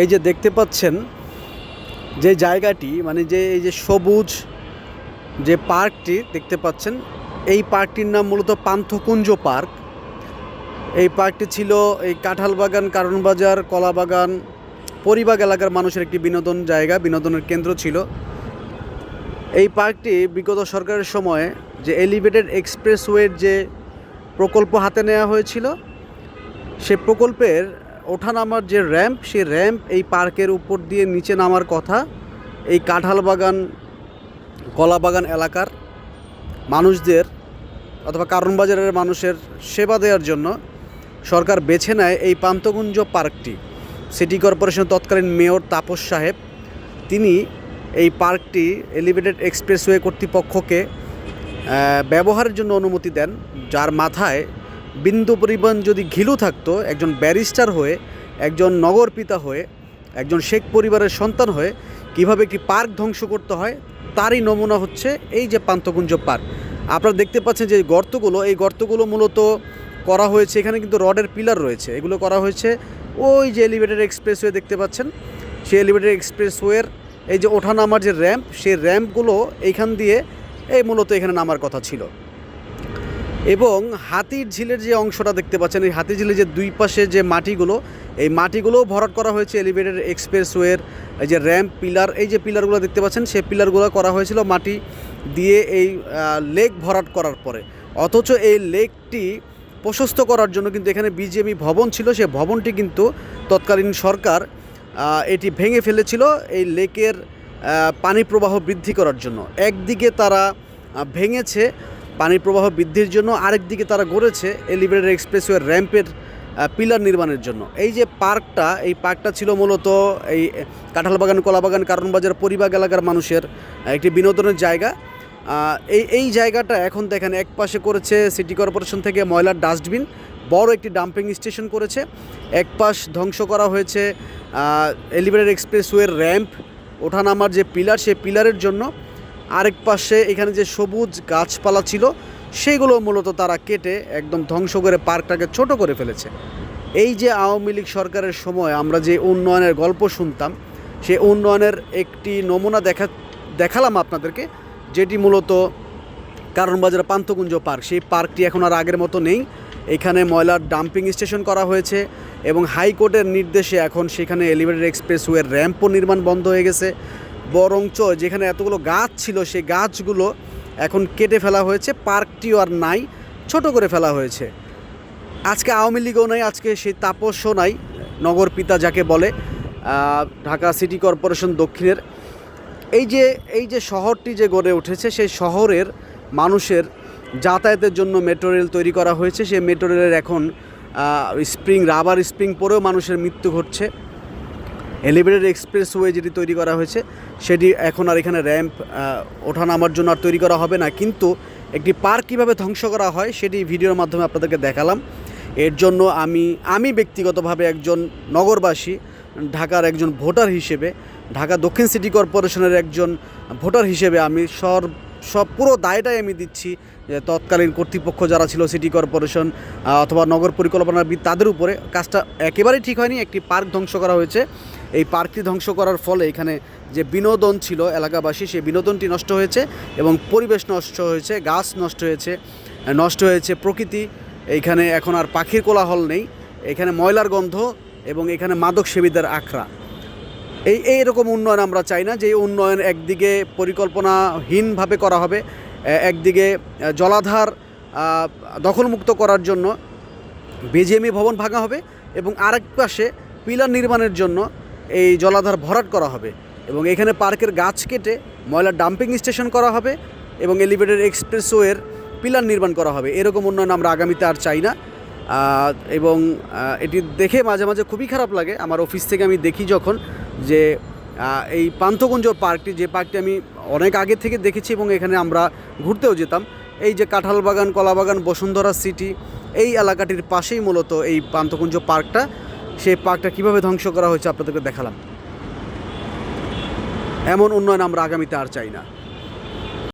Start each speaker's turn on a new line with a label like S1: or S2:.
S1: এই যে দেখতে পাচ্ছেন, যে জায়গাটি মানে যে এই যে সবুজ যে পার্কটি দেখতে পাচ্ছেন, এই পার্কটির নাম মূলত পান্থকুঞ্জ পার্ক। এই পার্কটি ছিল এই কাঁঠাল বাগান, কারণ বাজার, কলা বাগান, পরিবাগ এলাকার মানুষের একটি বিনোদন জায়গা, বিনোদনের কেন্দ্র ছিল। এই পার্কটি বিগত সরকারের সময়ে যে এলিভেটেড এক্সপ্রেসওয়ের যে প্রকল্প হাতে নেওয়া হয়েছিল, সে প্রকল্পের ওঠানামার যে র্যাম্প, সেই র্যাম্প এই পার্কের উপর দিয়ে নিচে নামার কথা। এই কাঁঠাল বাগান, কলা বাগান এলাকার মানুষদের অথবা কারণ বাজারের মানুষের সেবা দেওয়ার জন্য সরকার বেছে নেয় এই পান্তকুঞ্জ পার্কটি। সিটি কর্পোরেশন তৎকালীন মেয়র তাপস সাহেব, তিনি এই পার্কটি এলিভেটেড এক্সপ্রেসওয়ে কর্তৃপক্ষকে ব্যবহারের জন্য অনুমতি দেন, যার মাথায় বিন্দু পরিমাণ যদি ঘিলু থাকতো, একজন ব্যারিস্টার হয়ে, একজন নগর পিতা হয়ে, একজন শেখ পরিবারের সন্তান হয়ে কীভাবে একটি পার্ক ধ্বংস করতে হয়, তারই নমুনা হচ্ছে এই যে পান্তকুঞ্জ পার্ক। আপনারা দেখতে পাচ্ছেন যে গর্তগুলো, এই গর্তগুলো মূলত করা হয়েছে, এখানে কিন্তু রডের পিলার রয়েছে। এগুলো করা হয়েছে ওই যে এলিভেটেড এক্সপ্রেসওয়ে দেখতে পাচ্ছেন। সেই এলিভেটেড এক্সপ্রেসওয়ের এই যে ওঠা নামার যে র্যাম্প, সেই র্যাম্পগুলো এইখান দিয়ে এই মূলত এখানে নামার কথা ছিল। এবং হাতির ঝিলের যে অংশটা দেখতে পাচ্ছেন, এই হাতির ঝিলের যে দুই পাশে যে মাটিগুলো, এই মাটিগুলোও ভরাট করা হয়েছে এলিভেটেড এক্সপ্রেসওয়ের এই যে র্যাম্প পিলার এই যে পিলারগুলো দেখতে পাচ্ছেন, সেই পিলারগুলো করা হয়েছিল মাটি দিয়ে এই লেক ভরাট করার পরে। অথচ এই লেকটি প্রশস্ত করার জন্য কিন্তু এখানে বিজেপি ভবন ছিল, সে ভবনটি কিন্তু তৎকালীন সরকার এটি ভেঙে ফেলেছিল এই লেকের পানি প্রবাহ বৃদ্ধি করার জন্য। একদিকে তারা ভেঙেছে পানির প্রবাহ বৃদ্ধির জন্য আরেকদিকে তারা গড়েছে এলিভেটেড এক্সপ্রেসওয়ে র্যাম্পের পিলার নির্মাণের জন্য। এই যে পার্কটা, এই পার্কটা ছিল মূলত এই কাঁঠাল বাগান কলা বাগান পরিবাগ এলাকার মানুষের একটি বিনোদনের জায়গা। এই এই জায়গাটা এখন দেখেন এক পাশে করেছে সিটি কর্পোরেশন থেকে ময়লার ডাস্টবিন, বড় একটি ডাম্পিং স্টেশন করেছে। এক পাশ ধ্বংস করা হয়েছে এলিভেটেড এক্সপ্রেসওয়ের র্যাম্প, ওঠানামার যে পিলার, সেই পিলারের জন্য। আরেক পাশে এখানে যে সবুজ গাছপালা ছিল, সেগুলো মূলত তারা কেটে একদম ধ্বংস করে পার্কটাকে ছোট করে ফেলেছে। এই যে আওয়ামী লীগ সরকারের সময় আমরা যে উন্নয়নের গল্প শুনতাম, সে উন্নয়নের একটি নমুনা দেখা, দেখালাম আপনাদেরকে, যেটি মূলত কারণ বাজার পান্থকুঞ্জ পার্ক। সেই পার্কটি এখন আর আগের মতো নেই। এখানে ময়লার ডাম্পিং স্টেশন করা হয়েছে এবং হাইকোর্টের নির্দেশে এখন সেখানে এলিভেটেড এক্সপ্রেসওয়ের র্যাম্পও নির্মাণ বন্ধ হয়ে গেছে। বরঞ্চ যেখানে এতগুলো গাছ ছিল, সেই গাছগুলো এখন কেটে ফেলা হয়েছে। পার্কটিও আর নাই, ছোট করে ফেলা হয়েছে। আজকে আওয়ামী লীগও নাই, আজকে সেই তাপসও নাই, নগর পিতা যাকে বলে ঢাকা সিটি কর্পোরেশন দক্ষিণের। এই যে এই যে শহরটি যে গড়ে উঠেছে, সেই শহরের মানুষের যাতায়াতের জন্য মেট্রো রেল তৈরি করা হয়েছে। সেই মেট্রো রেলের এখন স্প্রিং, রাবার স্প্রিং পরেও মানুষের মৃত্যু ঘটছে। এলিভেটেড এক্সপ্রেসওয়ে যেটি তৈরি করা হয়েছে, সেটি এখন আর এখানে র্যাম্প ওঠা নামার জন্য আর তৈরি করা হবে না। কিন্তু একটি পার্ক কীভাবে ধ্বংস করা হয় সেটি ভিডিওর মাধ্যমে আপনাদেরকে দেখালাম। এর জন্য আমি আমি ব্যক্তিগতভাবে একজন নগরবাসী, ঢাকার একজন ভোটার হিসেবে, ঢাকা দক্ষিণ সিটি কর্পোরেশনের একজন ভোটার হিসেবে আমি সর, সব পুরো দায়টাই আমি দিচ্ছি যে তৎকালীন কর্তৃপক্ষ যারা ছিল সিটি কর্পোরেশন অথবা নগর পরিকল্পনাবিদ, তাদের উপরে। কাজটা একেবারেই ঠিক হয়নি, একটি পার্ক ধ্বংস করা হয়েছে। এই পার্কটি ধ্বংস করার ফলে এখানে যে বিনোদন ছিল এলাকাবাসী, সেই বিনোদনটি নষ্ট হয়েছে এবং পরিবেশ নষ্ট হয়েছে, গাছ নষ্ট হয়েছে নষ্ট হয়েছে প্রকৃতি। এইখানে এখন আর পাখির কোলাহল নেই। এখানে ময়লার গন্ধ এবং এখানে মাদক সেবীদের আখড়া। এই এইরকম উন্নয়ন আমরা চাই না, যে উন্নয়ন একদিকে পরিকল্পনাহীনভাবে করা হবে একদিকে জলাধার দখলমুক্ত করার জন্য বিজিএমই ভবন ভাঙা হবে এবং আরেক পাশে পিলার নির্মাণের জন্য এই জলাধার ভরাট করা হবে এবং এখানে পার্কের গাছ কেটে ময়লার ডাম্পিং স্টেশন করা হবে এবং এলিভেটেড এক্সপ্রেসওয়ের পিলার নির্মাণ করা হবে। এরকম উন্নয়ন আমরা আগামীতে আর চাই না। এবং এটি দেখে মাঝে মাঝে খুবই খারাপ লাগে। আমার অফিস থেকে আমি দেখি যখন যে এই পান্থকুঞ্জ পার্কটি, যে পার্কটি আমি অনেক আগে থেকে দেখেছি এবং এখানে আমরা ঘুরতেও যেতাম, এই যে কাঁঠাল বাগান, কলা বাগান, বসুন্ধরা সিটি, এই এলাকাটির পাশেই মূলত এই পান্থকুঞ্জ পার্কটা। সেই পার্কটা কীভাবে ধ্বংস করা হয়েছে আপনাদেরকে দেখালাম। এমন উন্নয়ন আমরা আগামীতে আর চাই না।